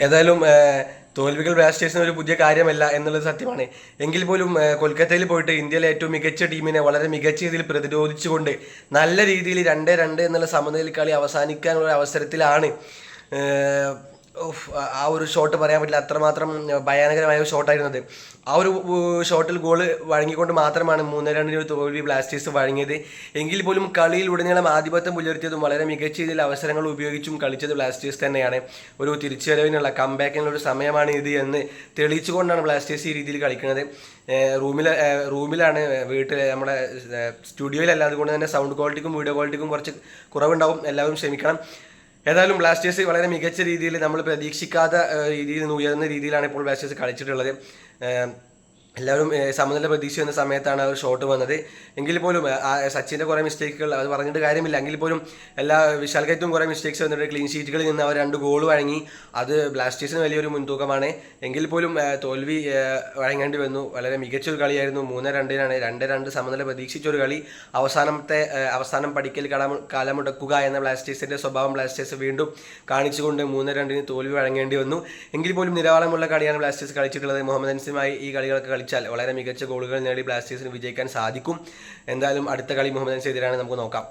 ഏതായാലും തോൽവികൾ ബ്ലാസ്റ്റേഴ്സിന് ഒരു പുതിയ കാര്യമല്ല എന്നുള്ളത് സത്യമാണ്. എങ്കിൽ പോലും കൊൽക്കത്തയിൽ പോയിട്ട് ഇന്ത്യയിലെ ഏറ്റവും മികച്ച ടീമിനെ വളരെ മികച്ച രീതിയിൽ പ്രതിരോധിച്ചുകൊണ്ട് നല്ല രീതിയിൽ രണ്ട് രണ്ട് എന്നുള്ള സമനിലയിൽ കളി അവസാനിക്കാനുള്ള അവസരത്തിലാണ് ആ- ഒരു ഷോട്ട് പറയാൻ പറ്റില്ല. അത്രമാത്രം ഭയാനകരമായ ഒരു ഷോട്ടായിരുന്നത് ആ ഒരു ഷോട്ടിൽ ഗോൾ വഴങ്ങിക്കൊണ്ട് മാത്രമാണ് മൂന്ന് രണ്ടിന് ഒരു തോൽവി ബ്ലാസ്റ്റേഴ്സ് വഴങ്ങിയത്. എങ്കിൽ പോലും കളിയിൽ ഉടനീളം ആധിപത്യം പുലർത്തിയതും വളരെ മികച്ച രീതിയിൽ അവസരങ്ങൾ ഉപയോഗിച്ചും കളിച്ചത് ബ്ലാസ്റ്റേഴ്സ് തന്നെയാണ്. ഒരു തിരിച്ചുവരവിനുള്ള കംബാക്കിനുള്ള ഒരു സമയമാണ് ഇത് എന്ന് തെളിയിച്ചുകൊണ്ടാണ് ബ്ലാസ്റ്റേഴ്സ് ഈ രീതിയിൽ കളിക്കുന്നത്. റൂമിൽ റൂമിലാണ് വീട്ടിൽ നമ്മുടെ സ്റ്റുഡിയോയിലല്ല അതുകൊണ്ട് തന്നെ സൗണ്ട് ക്വാളിറ്റിക്കും വീഡിയോ ക്വാളിറ്റിക്കും കുറച്ച് കുറവുണ്ടാവും. എല്ലാവരും ക്ഷമിക്കണം. ഏതായാലും ബ്ലാസ്റ്റേഴ്സ് വളരെ മികച്ച രീതിയിൽ നമ്മൾ പ്രതീക്ഷിക്കാത്ത രീതിയിൽ നിന്ന് ഉയർന്ന രീതിയിലാണ് ഇപ്പോൾ ബ്ലാസ്റ്റേഴ്സ് കളിച്ചിട്ടുള്ളത്. എല്ലാവരും സമനില പ്രതീക്ഷ എന്ന സമയത്താണ് അവർ ഷോട്ട് വന്നത്. എങ്കിൽ പോലും സച്ചിന്റെ കുറേ മിസ്റ്റേക്കുകൾ അത് പറഞ്ഞിട്ട് കാര്യമില്ല. എങ്കിൽ പോലും എല്ലാ വിശാൽ കൈത്തും കുറേ മിസ്റ്റേക്സ് വന്നിട്ട് ക്ലീൻ ഷീറ്റുകളിൽ നിന്ന് അവർ രണ്ട് ഗോൾ വഴങ്ങി. അത് ബ്ലാസ്റ്റേഴ്സിന് വലിയൊരു മുൻതൂക്കമാണ്. എങ്കിൽ പോലും തോൽവി വഴങ്ങേണ്ടി വന്നു. വളരെ മികച്ചൊരു കളിയായിരുന്നു. മൂന്ന് രണ്ടിനാണ്. രണ്ട് രണ്ട് സമനില പ്രതീക്ഷിച്ചൊരു കളി. അവസാനത്തെ അവസാനം പഠിക്കൽ കടം കാലമുടക്കുക എന്ന ബ്ലാസ്റ്റേഴ്സിന്റെ സ്വഭാവം ബ്ലാസ്റ്റേഴ്സ് വീണ്ടും കാണിച്ചുകൊണ്ട് മൂന്ന് രണ്ടിന് തോൽവി വഴങ്ങേണ്ടി വന്നു. എങ്കിൽ പോലും നിലവാരമുള്ള കളിയാണ് ബ്ലാസ്റ്റേഴ്സ് കളിച്ചിട്ടുള്ളത്. മുഹമ്മദ് അൻസിമായി ഈ കളികളൊക്കെ കളിച്ചാൽ വളരെ മികച്ച ഗോളുകൾ നേടി ബ്ലാസ്റ്റേഴ്സിന് വിജയിക്കാൻ സാധിക്കും. എന്തായാലും അടുത്ത കളി മുഹമ്മദ് അൻസ് എതിരാണ് നമുക്ക് നോക്കാം.